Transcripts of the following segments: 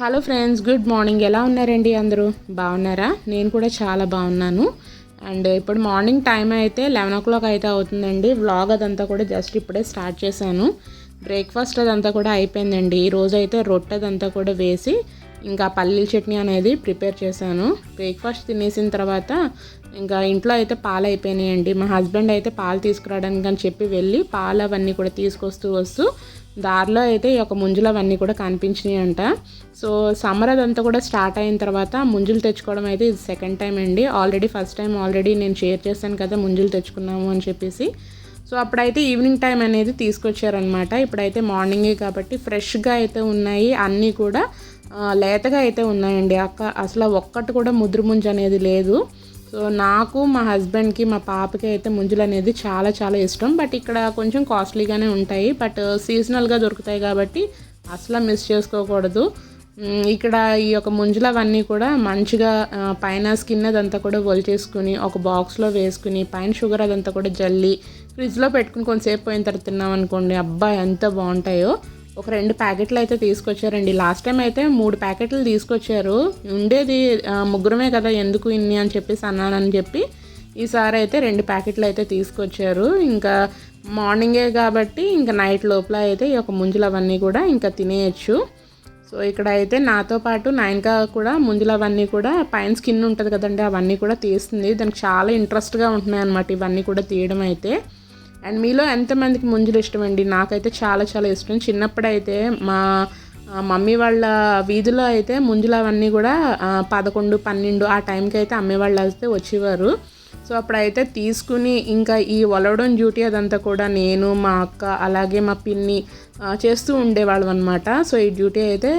Hello friends good morning ఎలా ఉన్నారండి అందరూ? బాగున్నారా? నేను కూడా చాలా బాగున్నాను. అండ్ ఇప్పుడు మార్నింగ్ టైం అయితే లెవెన్ ఓ క్లాక్ అయితే అవుతుందండి. వ్లాగ్ అదంతా కూడా జస్ట్ ఇప్పుడే స్టార్ట్ చేశాను. బ్రేక్ఫాస్ట్ అదంతా కూడా అయిపోయిందండి. ఈ రోజు అయితే రొట్టె అదంతా కూడా వేసి ఇంకా పల్లీల చట్నీ అనేది ప్రిపేర్ చేశాను. బ్రేక్ఫాస్ట్ తినేసిన తర్వాత ఇంకా ఇంట్లో అయితే పాలు అయిపోయినాయండి మా హస్బెండ్ అయితే పాలు తీసుకురావడానికి అని చెప్పి వెళ్ళి పాలు అవన్నీ కూడా తీసుకొస్తూ వస్తూ దారిలో అయితే ఈ యొక్క ముంజులు అవన్నీ కూడా కనిపించినాయి అంట సో సమ్మర్ అదంతా కూడా స్టార్ట్ అయిన తర్వాత ముంజులు తెచ్చుకోవడం అయితే ఇది సెకండ్ టైం అండి. ఆల్రెడీ ఫస్ట్ టైం ఆల్రెడీ నేను షేర్ చేశాను కదా ముంజులు తెచ్చుకున్నాము అని చెప్పేసి. సో అప్పుడైతే ఈవినింగ్ టైం అనేది తీసుకొచ్చారనమాట ఇప్పుడైతే మార్నింగే కాబట్టి ఫ్రెష్గా అయితే ఉన్నాయి అన్నీ కూడా లేతగా అయితే ఉన్నాయండి. అక్క అసలు ఒక్కటి కూడా ముద్రుముంజ్ అనేది లేదు. సో నాకు మా హస్బెండ్కి మా పాపకి అయితే ముంజులు అనేది చాలా చాలా ఇష్టం. బట్ ఇక్కడ కొంచెం కాస్ట్లీగానే ఉంటాయి. బట్ సీజనల్గా దొరుకుతాయి కాబట్టి అసలు మిస్ చేసుకోకూడదు. ఇక్కడ ఈ యొక్క ముంజులు అవన్నీ కూడా మంచిగా పైన స్కిన్ అదంతా కూడా ఒలిచేసుకుని ఒక బాక్స్లో వేసుకుని పైన షుగర్ అదంతా కూడా జల్లి ఫ్రిడ్జ్లో పెట్టుకుని కొంతసేపు పోయిన తర్వాత తిన్నాం అనుకోండి అబ్బా ఎంత బాగుంటాయో. ఒక రెండు ప్యాకెట్లు అయితే తీసుకొచ్చారండి. లాస్ట్ టైం అయితే మూడు ప్యాకెట్లు తీసుకొచ్చారు. ఉండేది ముగ్గురమే కదా ఎందుకు ఇన్ని అని చెప్పేసి అన్నానని చెప్పి ఈసారి అయితే రెండు ప్యాకెట్లు అయితే తీసుకొచ్చారు. ఇంకా మార్నింగే కాబట్టి ఇంకా నైట్ లోపల అయితే ఈ యొక్క ముంజులు అవన్నీ కూడా ఇంకా తినేయచ్చు. సో ఇక్కడ అయితే నాతో పాటు నైన్కా కూడా ముంజులు అవన్నీ కూడా పైన స్కిన్ ఉంటుంది కదండి అవన్నీ కూడా తీస్తుంది. దానికి చాలా ఇంట్రెస్ట్గా ఉంటున్నాయి అనమాట ఇవన్నీ కూడా తీయడం అయితే. అండ్ మీలో ఎంతమందికి ముంజులు ఇష్టం అండి నాకైతే చాలా చాలా ఇష్టం. చిన్నప్పుడైతే మా మమ్మీ వాళ్ళ వీధిలో అయితే ముంజులు అవన్నీ కూడా పదకొండు పన్నెండు ఆ టైంకి అయితే అమ్మేవాళ్ళు అయితే వచ్చేవారు. సో అప్పుడైతే తీసుకుని ఇంకా ఈ ఒలవడం డ్యూటీ అదంతా కూడా నేను మా అక్క అలాగే మా పిన్ని చేస్తూ ఉండేవాళ్ళం అనమాట సో ఈ డ్యూటీ అయితే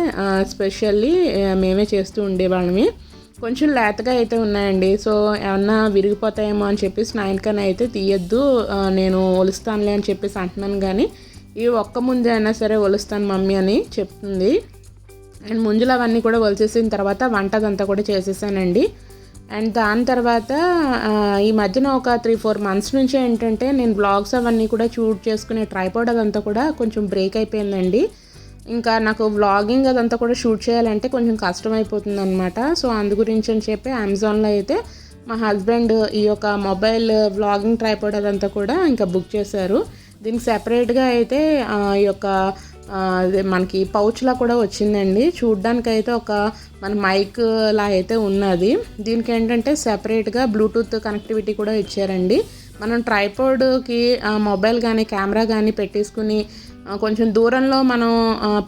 స్పెషల్లీ మేమే చేస్తూ ఉండేవాళ్ళమే. కొంచెం లేతగా అయితే ఉన్నాయండి. సో ఏమన్నా విరిగిపోతాయేమో అని చెప్పేసి నాయనకని అయితే తీయద్దు. నేను ఒలుస్తానులే అని చెప్పేసి అంటున్నాను కానీ ఈ ఒక్క ముందు అయినా సరే ఒలుస్తాను మమ్మీ అని చెప్తుంది. అండ్ ముంజులు అవన్నీ కూడా ఒలిచేసిన తర్వాత వంట అదంతా కూడా చేసేసానండి. అండ్ దాని తర్వాత ఈ మధ్యన ఒక త్రీ ఫోర్ మంత్స్ నుంచి ఏంటంటే నేను బ్లాగ్స్ అవన్నీ కూడా షూట్ చేసుకునే ట్రైపాడ్ అదంతా కూడా కొంచెం బ్రేక్ అయిపోయిందండి. ఇంకా నాకు వ్లాగింగ్ అదంతా కూడా షూట్ చేయాలంటే కొంచెం కష్టమైపోతుంది అనమాట సో అందు గురించి అని చెప్పి అమెజాన్లో అయితే మా హస్బెండ్ ఈ యొక్క మొబైల్ వ్లాగింగ్ ట్రైపాడ్ అదంతా కూడా ఇంకా బుక్ చేశారు. దీనికి సెపరేట్గా అయితే ఈ యొక్క అదే మనకి పౌచ్లా కూడా వచ్చిందండి. చూడ్డానికి అయితే ఒక మన మైక్ లా అయితే ఉన్నది. దీనికి ఏంటంటే సెపరేట్గా బ్లూటూత్ కనెక్టివిటీ కూడా ఇచ్చారండి. మనం ట్రైపోర్డ్కి మొబైల్ కానీ కెమెరా కానీ పెట్టేసుకుని కొంచెం దూరంలో మనం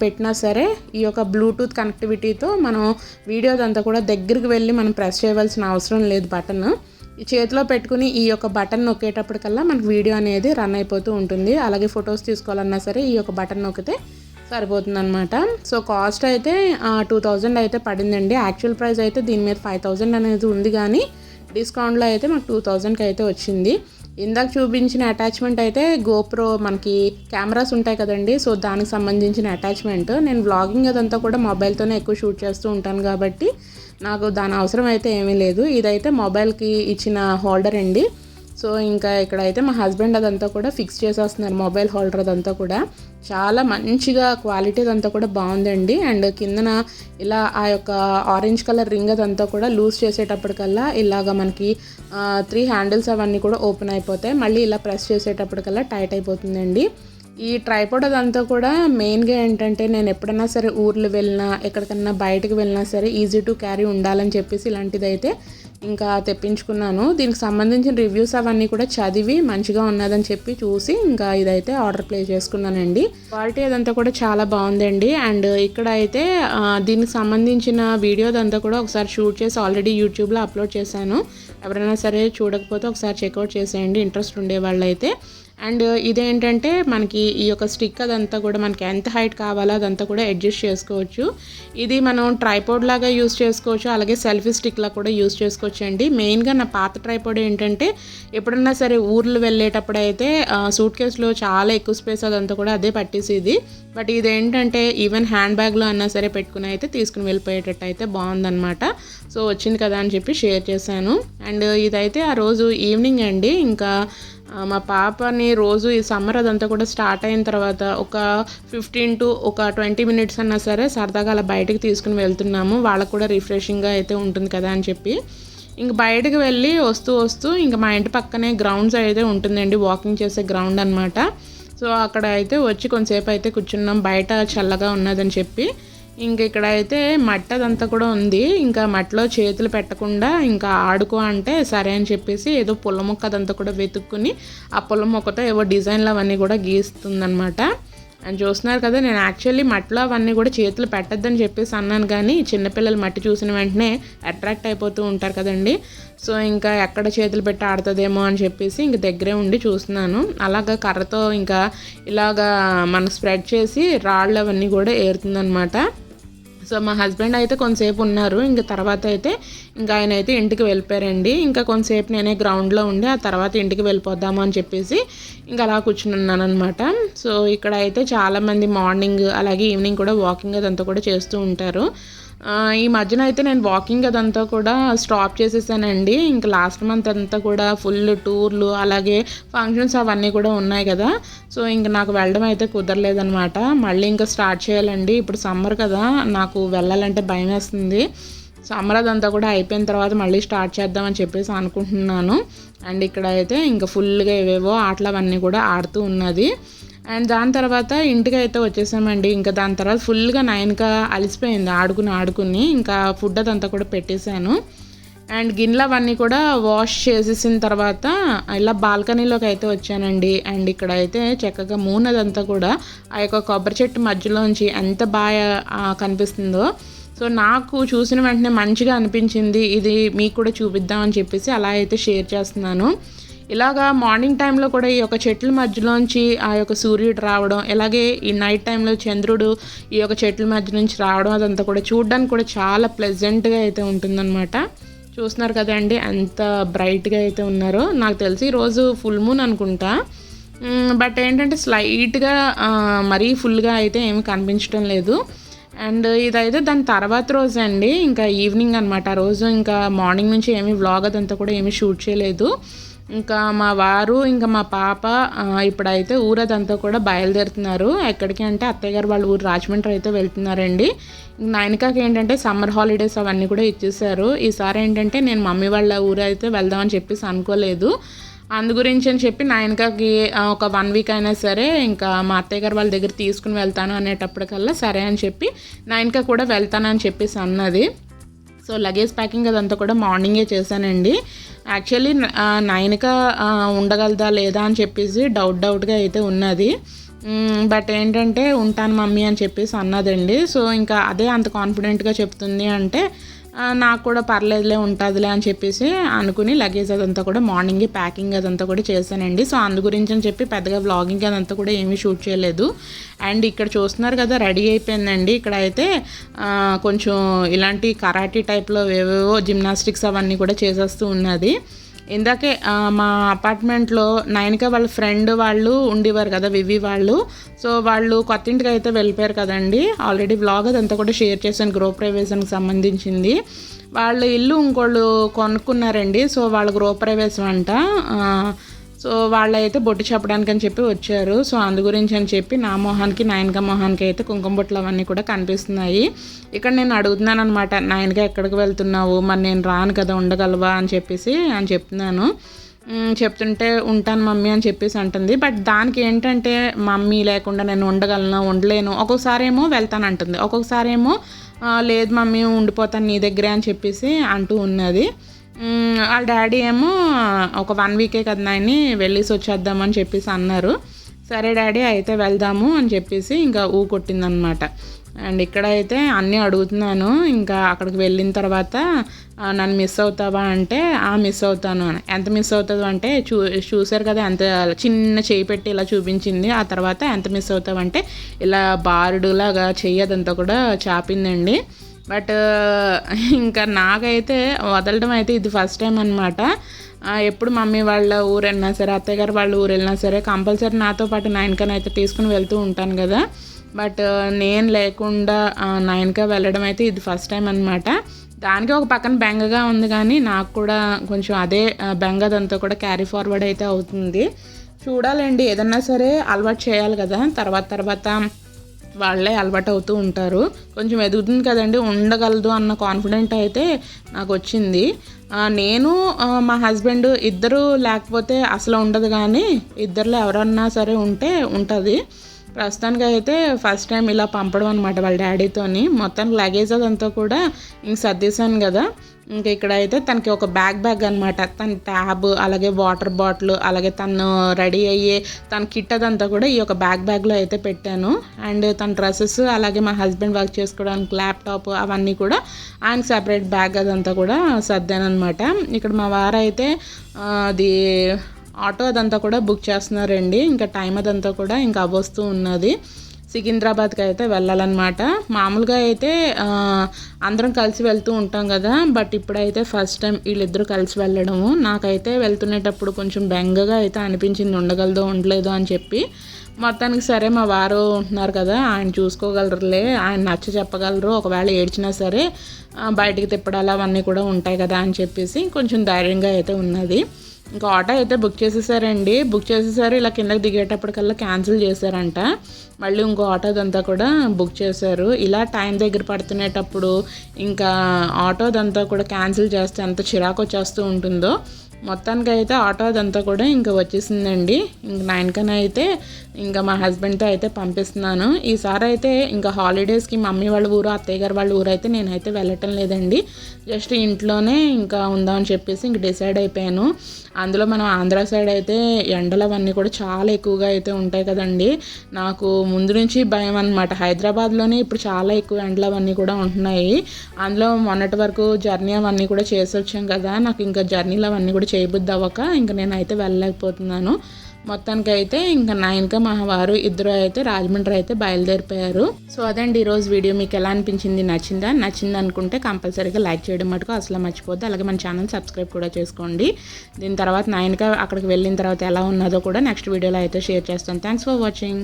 పెట్టినా సరే ఈ యొక్క బ్లూటూత్ కనెక్టివిటీతో మనం వీడియోదంతా కూడా దగ్గరికి వెళ్ళి మనం ప్రెస్ చేయవలసిన అవసరం లేదు బటన్ ఈ చేతిలో పెట్టుకుని ఈ యొక్క బటన్ నొక్కేటప్పటికల్లా మనకు వీడియో అనేది రన్ అయిపోతూ ఉంటుంది. అలాగే ఫొటోస్ తీసుకోవాలన్నా సరే ఈ యొక్క బటన్ నొక్కితే సరిపోతుందనమాట సో కాస్ట్ అయితే టూ థౌజండ్ అయితే పడిందండి. యాక్చువల్ ప్రైస్ అయితే దీని మీద ఫైవ్ థౌజండ్ అనేది ఉంది కానీ డిస్కౌంట్లో అయితే మాకు టూ థౌజండ్కి అయితే వచ్చింది. ఇందాక చూపించిన అటాచ్మెంట్ అయితే గోప్రో మనకి కెమెరాస్ ఉంటాయి కదండి. సో దానికి సంబంధించిన అటాచ్మెంట్ నేను వ్లాగింగ్ అదంతా కూడా మొబైల్తోనే ఎక్కువ షూట్ చేస్తూ ఉంటాను కాబట్టి నాకు దాని అవసరం అయితే ఏమీ లేదు. ఇదైతే మొబైల్కి ఇచ్చిన హోల్డర్ అండి. సో ఇంకా ఇక్కడైతే మా హస్బెండ్ అదంతా కూడా ఫిక్స్ చేసేస్తున్నారు మొబైల్ హోల్డర్ అదంతా కూడా. చాలా మంచిగా క్వాలిటీ అదంతా కూడా బాగుందండి. అండ్ కిందన ఇలా ఆ యొక్క ఆరెంజ్ కలర్ రింగ్ అదంతా కూడా లూజ్ చేసేటప్పటికల్లా ఇలాగ మనకి త్రీ హ్యాండిల్స్ అవన్నీ కూడా ఓపెన్ అయిపోతాయి. మళ్ళీ ఇలా ప్రెస్ చేసేటప్పటికల్లా టైట్ అయిపోతుందండి. ఈ ట్రైపాడ్ అదంతా కూడా మెయిన్గా ఏంటంటే నేను ఎప్పుడైనా సరే ఊర్లు వెళ్ళినా ఎక్కడికన్నా బయటకు వెళ్ళినా సరే ఈజీ టు క్యారీ ఉండాలని చెప్పేసి ఇలాంటిదైతే ఇంకా తెప్పించుకున్నాను. దీనికి సంబంధించిన రివ్యూస్ అవన్నీ కూడా చదివి మంచిగా ఉన్నదని చెప్పి చూసి ఇంకా ఇదైతే ఆర్డర్ ప్లే చేసుకున్నానండి. క్వాలిటీ అదంతా కూడా చాలా బాగుందండి. అండ్ ఇక్కడ అయితే దీనికి సంబంధించిన వీడియో అదంతా కూడా ఒకసారి షూట్ చేసి ఆల్రెడీ యూట్యూబ్లో అప్లోడ్ చేశాను. ఎవరైనా సరే చూడకపోతే ఒకసారి చెక్అవుట్ చేసేయండి. ఇంట్రెస్ట్ ఉండే వాళ్ళైతే. అండ్ ఇదేంటంటే మనకి ఈ యొక్క స్టిక్ అదంతా కూడా మనకి ఎంత హైట్ కావాలో అదంతా కూడా అడ్జస్ట్ చేసుకోవచ్చు. ఇది మనం ట్రైపోడ్ లాగా యూస్ చేసుకోవచ్చు అలాగే సెల్ఫీ స్టిక్లా కూడా యూస్ చేసుకోవచ్చు అండి. మెయిన్గా నా పాత ట్రైపోడ్ ఏంటంటే ఎప్పుడన్నా సరే ఊర్లు వెళ్ళేటప్పుడు అయితే సూట్ కేసులో చాలా ఎక్కువ స్పేస్ అదంతా కూడా అదే పట్టేసేది. బట్ ఇదేంటంటే ఈవెన్ హ్యాండ్ బ్యాగ్లో అన్నా సరే పెట్టుకుని అయితే తీసుకుని వెళ్ళిపోయేటట్టు అయితే బాగుందన్నమాట. సో వచ్చింది కదా అని చెప్పి షేర్ చేశాను. అండ్ ఇదైతే ఆ రోజు ఈవినింగ్ అండి. ఇంకా మా పాపని రోజు ఈ సమ్మర్ అదంతా కూడా స్టార్ట్ అయిన తర్వాత ఒక ఫిఫ్టీన్ టు ఒక ట్వంటీ మినిట్స్ అన్నా సరే సరదాగా అలా బయటకు తీసుకుని వెళ్తున్నాము. వాళ్ళకు కూడా రిఫ్రెషింగ్గా అయితే ఉంటుంది కదా అని చెప్పి. ఇంక బయటకు వెళ్ళి వస్తూ వస్తూ ఇంక మా ఇంటి పక్కనే గ్రౌండ్స్ అయితే ఉంటుందండి. వాకింగ్ చేసే గ్రౌండ్ అనమాట సో అక్కడ అయితే వచ్చి కొంతసేపు అయితే కూర్చున్నాం. బయట చల్లగా ఉన్నదని చెప్పి. ఇంకా ఇక్కడ అయితే మట్టి అదంతా కూడా ఉంది. ఇంకా మట్టిలో చేతులు పెట్టకుండా ఇంకా ఆడుకో అంటే సరే అని చెప్పేసి ఏదో పుల్ల మొక్క అదంతా కూడా వెతుక్కుని ఆ పుల్ల మొక్కతో ఏవో డిజైన్లు అవన్నీ కూడా గీస్తుందనమాట అని చూస్తున్నారు కదా నేను యాక్చువల్లీ మట్టిలో అవన్నీ కూడా చేతులు పెట్టద్దని చెప్పేసి అన్నాను కానీ చిన్నపిల్లలు మట్టి చూసిన వెంటనే అట్రాక్ట్ అయిపోతూ ఉంటారు కదండి. సో ఇంకా ఎక్కడ చేతులు పెట్టి ఆడుతుందేమో అని చెప్పేసి ఇంక దగ్గరే ఉండి చూస్తున్నాను. అలాగా కర్రతో ఇంకా ఇలాగా మనం స్ప్రెడ్ చేసి రాళ్ళు అవన్నీ కూడా ఏరుతుందనమాట సో మా హస్బెండ్ అయితే కొంతసేపు ఉన్నారు. ఇంకా తర్వాత అయితే ఇంకా ఆయన అయితే ఇంటికి వెళ్ళిపోయారండి. ఇంకా కొంతసేపు నేనే గ్రౌండ్లో ఉండి ఆ తర్వాత ఇంటికి వెళ్ళిపోదాము అని చెప్పేసి ఇంకా అలా కూర్చుని ఉన్నాను అనమాట సో ఇక్కడ అయితే చాలామంది మార్నింగ్ అలాగే ఈవినింగ్ కూడా వాకింగ్ అదంతా కూడా చేస్తూ ఉంటారు. ఈ మధ్యన అయితే నేను వాకింగ్ అదంతా కూడా స్టాప్ చేసేసానండి. ఇంకా లాస్ట్ మంత్ అంతా కూడా ఫుల్ టూర్లు అలాగే ఫంక్షన్స్ అవన్నీ కూడా ఉన్నాయి కదా. సో ఇంక నాకు వెళ్ళడం అయితే కుదరలేదనమాట మళ్ళీ ఇంకా స్టార్ట్ చేయాలండి. ఇప్పుడు సమ్మర్ కదా నాకు వెళ్ళాలంటే భయం వేస్తుంది. సమ్మర్ అదంతా కూడా అయిపోయిన తర్వాత మళ్ళీ స్టార్ట్ చేద్దామని చెప్పేసి అనుకుంటున్నాను. అండ్ ఇక్కడ అయితే ఇంకా ఫుల్గా ఏవేవో ఆటలు అవన్నీ కూడా ఆడుతూ ఉన్నది. అండ్ దాని తర్వాత ఇంటికి అయితే వచ్చేసామండి. ఇంకా దాని తర్వాత ఫుల్గా నైన్గా అలసిపోయింది ఆడుకుని ఆడుకుని. ఇంకా ఫుడ్ అదంతా కూడా పెట్టేశాను. అండ్ గిన్నెలు అవన్నీ కూడా వాష్ చేసేసిన తర్వాత ఇలా బాల్కనీలోకి అయితే వచ్చానండి. అండ్ ఇక్కడ అయితే చక్కగా మూన్ అదంతా కూడా ఆ యొక్క కొబ్బరి చెట్టు మధ్యలోంచి ఎంత బాగా కనిపిస్తుందో. సో నాకు చూసిన వెంటనే మంచిగా అనిపించింది. ఇది మీకు కూడా చూపిద్దామని చెప్పేసి అలా అయితే షేర్ చేస్తున్నాను. ఇలాగా మార్నింగ్ టైంలో కూడా ఈ యొక్క చెట్ల మధ్యలోంచి ఆ యొక్క సూర్యుడు రావడం ఇలాగే ఈ నైట్ టైంలో చంద్రుడు ఈ యొక్క చెట్ల మధ్య నుంచి రావడం అదంతా కూడా చూడడానికి కూడా చాలా ప్లెజెంట్గా అయితే ఉంటుందన్నమాట. చూస్తున్నారు కదండి ఎంత బ్రైట్గా అయితే ఉన్నారో. నాకు తెలిసి ఈరోజు ఫుల్ మూన్ అనుకుంటా. బట్ ఏంటంటే స్లైట్గా మరీ ఫుల్గా అయితే ఏమి కనిపించడం లేదు. అండ్ ఇదైతే దాని తర్వాత రోజు అండి. ఇంకా ఈవినింగ్ అనమాట ఆ రోజు ఇంకా మార్నింగ్ నుంచి ఏమి వ్లాగ్ అదంతా కూడా ఏమి షూట్ చేయలేదు. ఇంకా మా వారు ఇంకా మా పాప ఇప్పుడైతే ఊరదంతా కూడా బయలుదేరుతున్నారు. ఎక్కడికి అంటే అత్తయ్య గారు వాళ్ళ ఊరు రాజమండ్రి అయితే వెళ్తున్నారండి. నాయనకాకి ఏంటంటే సమ్మర్ హాలిడేస్ అవన్నీ కూడా ఇచ్చేసారు ఈసారి ఏంటంటే నేను మమ్మీ వాళ్ళ ఊరు అయితే వెళ్దామని చెప్పేసి అనుకోలేదు. అందు గురించి అని చెప్పి నాయనకాకి ఒక వన్ వీక్ అయినా సరే ఇంకా మా అత్తయ్య గారు వాళ్ళ దగ్గర తీసుకుని వెళ్తాను అనేటప్పటికల్లా సరే అని చెప్పి నాయనక కూడా వెళ్తానని చెప్పేసి అన్నది. సో లగేజ్ ప్యాకింగ్ అదంతా కూడా మార్నింగే చేశానండి. యాక్చువల్లీ నైన్గా ఉండగలదా లేదా అని చెప్పేసి డౌట్ డౌట్గా అయితే ఉన్నది. బట్ ఏంటంటే ఉంటాను మమ్మీ అని చెప్పేసి అన్నదండి. సో ఇంకా అదే అంత కాన్ఫిడెంట్గా చెప్తుంది అంటే నాకు కూడా పర్లేదులే ఉంటుందిలే అని చెప్పేసి అనుకుని లగేజ్ అదంతా కూడా మార్నింగే ప్యాకింగ్ అదంతా కూడా చేశానండి. సో అందు గురించి అని చెప్పి పెద్దగా వ్లాగింగ్ అదంతా కూడా ఏమీ షూట్ చేయలేదు. అండ్ ఇక్కడ చూస్తున్నారు కదా రెడీ అయిపోయిందండి. ఇక్కడ అయితే కొంచెం ఇలాంటి కరాటీ టైప్లో ఏవేవో జిమ్నాస్టిక్స్ అవన్నీ కూడా చేసేస్తూ ఉన్నది. ఇందాకే మా అపార్ట్మెంట్లో నైన్కే వాళ్ళ ఫ్రెండ్ వాళ్ళు ఉండేవారు కదా వివి వాళ్ళు. సో వాళ్ళు కొత్త ఇంటికి అయితే వెళ్ళిపోయారు కదండి. ఆల్రెడీ బ్లాగ్ అదంతా కూడా షేర్ చేశాను గృహ ప్రవేశానికి సంబంధించింది. వాళ్ళ ఇల్లు ఇంకోళ్ళు కొనుక్కున్నారండి. సో వాళ్ళ గృహ ప్రవేశం అంట సో వాళ్ళైతే బొట్టు చెప్పడానికి అని చెప్పి వచ్చారు. సో అందు గురించి అని చెప్పి నా మొహానికి నాయనక మొహానికి అయితే కుంకుమ బొట్లు అవన్నీ కూడా కనిపిస్తున్నాయి. ఇక్కడ నేను అడుగుతున్నాను అనమాట నాయనక ఎక్కడికి వెళ్తున్నావు? మరి నేను రాను కదా ఉండగలవా? అని చెప్పేసి అని చెప్తున్నాను. చెప్తుంటే ఉంటాను మమ్మీ అని చెప్పేసి అంటుంది. బట్ దానికి ఏంటంటే మమ్మీ లేకుండా నేను ఉండగలను ఉండలేను. ఒక్కొక్కసారి ఏమో వెళ్తాను అంటుంది. ఒక్కొక్కసారి ఏమో లేదు మమ్మీ ఉండిపోతాను నీ దగ్గరే అని చెప్పేసి అంటూ ఉన్నది. వాళ్ళ డాడీ ఏమో ఒక వన్ వీకే కదా నాయని వెళ్ళేసి వచ్చేద్దామని చెప్పేసి అన్నారు. సరే డాడీ అయితే వెళ్దాము అని చెప్పేసి ఇంకా ఊ కొట్టిందనమాట. అండ్ ఇక్కడ అయితే అన్నీ అడుగుతున్నాను. ఇంకా అక్కడికి వెళ్ళిన తర్వాత నన్ను మిస్ అవుతావా? అంటే ఆ మిస్ అవుతాను అని. ఎంత మిస్ అవుతుంది అంటే చూ చూశారు కదా ఎంత చిన్న చేయి పెట్టి ఇలా చూపించింది. ఆ తర్వాత ఎంత మిస్ అవుతావంటే ఇలా బారుడులాగా చెయ్యి అదంతా కూడా చాపిందండి. బట్ ఇంకా నాకైతే వదలడం అయితే ఇది ఫస్ట్ టైం అనమాట ఎప్పుడు మమ్మీ వాళ్ళ ఊరు వెళ్ళినా సరే అత్తయ్య గారు వాళ్ళ ఊరు వెళ్ళినా సరే కంపల్సరీ నాతో పాటు నైన్కన్ అయితే తీసుకుని వెళ్తూ ఉంటాను కదా. బట్ నేను లేకుండా నైన్గా వెళ్ళడం అయితే ఇది ఫస్ట్ టైం అనమాట దానికి ఒక పక్కన బెంగగా ఉంది కానీ నాకు కూడా కొంచెం అదే బెంగదంతా కూడా క్యారీ ఫార్వర్డ్ అయితే అవుతుంది. చూడాలండి ఏదన్నా సరే అలవాటు చేయాలి కదా. తర్వాత తర్వాత వాళ్ళే అలవాటు అవుతూ ఉంటారు. కొంచెం ఎదుగుతుంది కదండి ఉండగలదు అన్న కాన్ఫిడెంట్ అయితే నాకు వచ్చింది నేను మా హస్బెండ్ ఇద్దరు లేకపోతే అసలు ఉండదు కానీ ఇద్దరిలో ఎవరన్నా సరే ఉంటే ఉంటుంది. ప్రస్తుతానికి అయితే ఫస్ట్ టైం ఇలా పంపడం అనమాట వాళ్ళ డాడీతోని మొత్తానికి లగేజ్ అదంతా కూడా ఇంక సర్దేశాను కదా. ఇంక ఇక్కడ అయితే తనకి ఒక బ్యాగ్ బ్యాగ్ అనమాట తన ట్యాబ్ అలాగే వాటర్ బాటిల్ అలాగే తను రెడీ అయ్యే తన కిట్ అదంతా కూడా ఈ యొక్క బ్యాగ్ బ్యాగ్లో అయితే పెట్టాను. అండ్ తన డ్రెస్సెస్ అలాగే మా హస్బెండ్ వర్క్ చేసుకోవడానికి ల్యాప్టాప్ అవన్నీ కూడా ఆయనకి సపరేట్ బ్యాగ్ అదంతా కూడా సర్దాను అనమాట ఇక్కడ మా వారైతే అది ఆటో అదంతా కూడా బుక్ చేస్తున్నారండి. ఇంకా టైం అదంతా కూడా ఇంకా అవ్వస్తూ ఉన్నది. సికింద్రాబాద్కి అయితే వెళ్ళాలన్నమాట. మామూలుగా అయితే అందరం కలిసి వెళ్తూ ఉంటాం కదా. బట్ ఇప్పుడైతే ఫస్ట్ టైం వీళ్ళిద్దరూ కలిసి వెళ్ళడము. నాకైతే వెళ్తునేటప్పుడు కొంచెం బెంగగా అయితే అనిపించింది. ఉండగలదో ఉండలేదో అని చెప్పి. మొత్తానికి సరే మా వారు ఉంటున్నారు కదా ఆయన చూసుకోగలరులే. ఆయన నచ్చ చెప్పగలరు. ఒకవేళ ఏడ్చినా సరే బయటికి తిప్పడాలు అవన్నీ కూడా ఉంటాయి కదా అని చెప్పేసి కొంచెం ధైర్యంగా అయితే ఉన్నది. ఇంకా ఆటో అయితే బుక్ చేసేసారండి. బుక్ చేసేసారు ఇలా కిందకి దిగేటప్పటికల్లా క్యాన్సిల్ చేశారంట. మళ్ళీ ఇంకో ఆటోదంతా కూడా బుక్ చేశారు. ఇలా టైం దగ్గర పడుతునేటప్పుడు ఇంకా ఆటోదంతా కూడా క్యాన్సిల్ చేస్తే ఎంత చిరాకు వచ్చేస్తూ ఉంటుందో మొత్తానికి అయితే ఆటో అదంతా కూడా ఇంకా వచ్చేసిందండి. ఇంక నైన్ అయితే ఇంకా మా హస్బెండ్తో అయితే పంపిస్తున్నాను. ఈసారి అయితే ఇంకా హాలిడేస్కి మమ్మీ వాళ్ళ ఊరు అత్తయ్య గారు వాళ్ళ ఊరు అయితే నేనైతే వెళ్ళటం లేదండి. జస్ట్ ఇంట్లోనే ఇంకా ఉందామని చెప్పేసి ఇంక డిసైడ్ అయిపోయాను. అందులో మనం ఆంధ్ర సైడ్ అయితే ఎండలు అవన్నీ కూడా చాలా ఎక్కువగా అయితే ఉంటాయి కదండి. నాకు ముందు నుంచి భయం అనమాట హైదరాబాద్లోనే ఇప్పుడు చాలా ఎక్కువ ఎండలు అవన్నీ కూడా ఉంటున్నాయి. అందులో మొన్నటి వరకు జర్నీ అవన్నీ కూడా చేసి వచ్చాం కదా నాకు ఇంకా జర్నీలు అవన్నీ కూడా చేయబుద్ది అవ్వక ఇంకా నేనైతే వెళ్ళలేకపోతున్నాను. మొత్తానికి అయితే ఇంకా నైన్గా మా వారు ఇద్దరు అయితే రాజమండ్రి అయితే బయలుదేరిపోయారు. సో అదండి ఈరోజు వీడియో. మీకు ఎలా అనిపించింది? నచ్చిందా? నచ్చింది అనుకుంటే కంపల్సరీగా లైక్ చేయడం మటుకు అసలు మర్చిపోద్దు అలాగే మన ఛానల్ సబ్స్క్రైబ్ కూడా చేసుకోండి. దీని తర్వాత నైన్గా అక్కడికి వెళ్ళిన తర్వాత ఎలా ఉన్నదో కూడా నెక్స్ట్ వీడియోలో అయితే షేర్ చేస్తాను. Thanks for watching